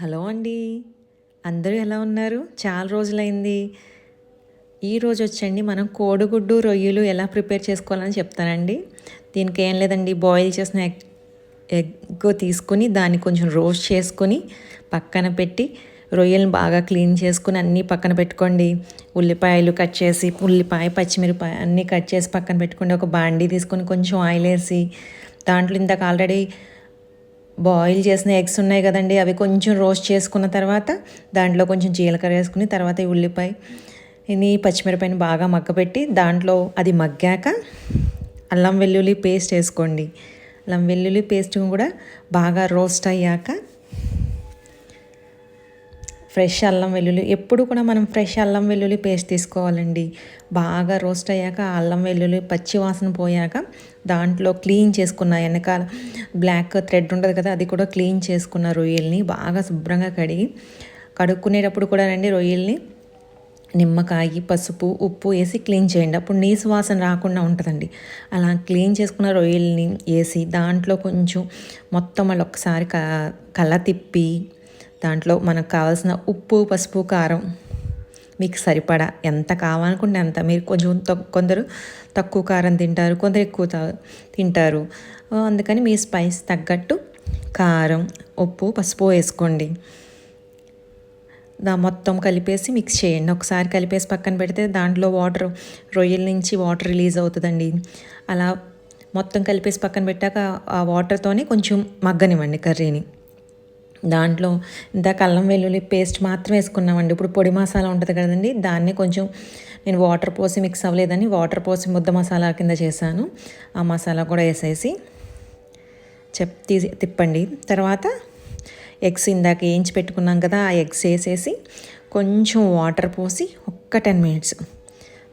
Hello అండి. అందరూ ఎలా ఉన్నారు? చాలా రోజులైంది. ఈరోజు వచ్చండి మనం కోడిగుడ్డు రొయ్యలు ఎలా ప్రిపేర్ చేసుకోవాలని చెప్తానండి. దీనికి ఏం లేదండి. బాయిల్ చేసిన ఎగ్ ఎగ్ తీసుకుని దాన్ని కొంచెం రోస్ట్ చేసుకొని పక్కన పెట్టి రొయ్యలను బాగా క్లీన్ చేసుకుని అన్నీ పక్కన పెట్టుకోండి. ఉల్లిపాయలు కట్ చేసి ఉల్లిపాయ పచ్చిమిరపాయ అన్నీ కట్ చేసి పక్కన పెట్టుకోండి. ఒక బాండీ తీసుకొని కొంచెం ఆయిల్ వేసి దాంట్లో ఇంతకు ఆల్రెడీ బాయిల్ చేసిన ఎగ్స్ ఉన్నాయి కదండి అవి కొంచెం రోస్ట్ చేసుకున్న తర్వాత దాంట్లో కొంచెం జీలకర్ర వేసుకుని తర్వాత ఈ ఉల్లిపాయ ఇది పచ్చిమిరపాయని బాగా మగ్గపెట్టి దాంట్లో అది మగ్గాక అల్లం వెల్లుల్లి పేస్ట్ వేసుకోండి. అల్లం వెల్లుల్లి పేస్ట్ కూడా బాగా రోస్ట్ అయ్యాక ఫ్రెష్ అల్లం వెల్లుల్లి ఎప్పుడు కూడా మనం ఫ్రెష్ అల్లం వెల్లుల్లి పేస్ట్ తీసుకోవాలండి. బాగా రోస్ట్ అయ్యాక అల్లం వెల్లుల్లి పచ్చి వాసన పోయాక దాంట్లో క్లీన్ చేసుకున్న వెనకాల బ్లాక్ థ్రెడ్ ఉంటుంది కదా అది కూడా క్లీన్ చేసుకున్న రొయ్యల్ని బాగా శుభ్రంగా కడిగి కడుక్కునేటప్పుడు కూడా రండి రొయ్యల్ని నిమ్మకాయ పసుపు ఉప్పు వేసి క్లీన్ చేయండి. అప్పుడు నీసు వాసన రాకుండా ఉంటుందండి. అలా క్లీన్ చేసుకున్న రొయ్యల్ని వేసి దాంట్లో కొంచెం మొత్తం వాళ్ళు ఒకసారి కళ్ళ తిప్పి దాంట్లో మనకు కావాల్సిన ఉప్పు పసుపు కారం మీకు సరిపడా. ఎంత కావాలనుకుంటే అంత. మీరు కొంచెం కొందరు తక్కువ కారం తింటారు కొందరు ఎక్కువ తింటారు. అందుకని మీ స్పైస్ తగ్గట్టు కారం ఉప్పు పసుపు వేసుకోండి. దా మొత్తం కలిపేసి మిక్స్ చేయండి. ఒకసారి కలిపేసి పక్కన పెడితే దాంట్లో వాటర్ రొయ్యల నుంచి వాటర్ రిలీజ్ అవుతుందండి. అలా మొత్తం కలిపేసి పక్కన పెట్టాక ఆ వాటర్తోనే కొంచెం మగ్గనివ్వండి కర్రీని. దాంట్లో ఇందాక అల్లం వెల్లుల్లి పేస్ట్ మాత్రం వేసుకున్నామండి. ఇప్పుడు పొడి మసాలా ఉంటుంది కదండి దాన్ని కొంచెం నేను వాటర్ పోసి మిక్స్ అవ్వలేదని వాటర్ పోసి ముద్ద మసాలా కింద చేశాను. ఆ మసాలా కూడా వేసేసి చెప్ తీసి తిప్పండి. తర్వాత ఎగ్స్ ఇందాక వేయించి పెట్టుకున్నాం కదా ఆ ఎగ్స్ వేసేసి కొంచెం వాటర్ పోసి ఒక్క టెన్ మినిట్స్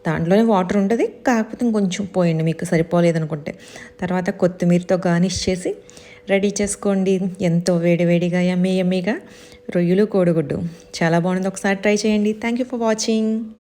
దాంట్లోనే వాటర్ ఉంటుంది. కాకపోతే ఇంకొంచెం పోయండి మీకు సరిపోలేదనుకుంటే. తర్వాత కొత్తిమీరతో గార్నిష్ చేసి రెడీ చేసుకోండి. ఎంతో వేడివేడిగా ఎమ్మె యమ్మీగా. రొయ్యలు కోడిగుడ్డు. చాలా బాగుంది. ఒకసారి ట్రై చేయండి. Thank you for watching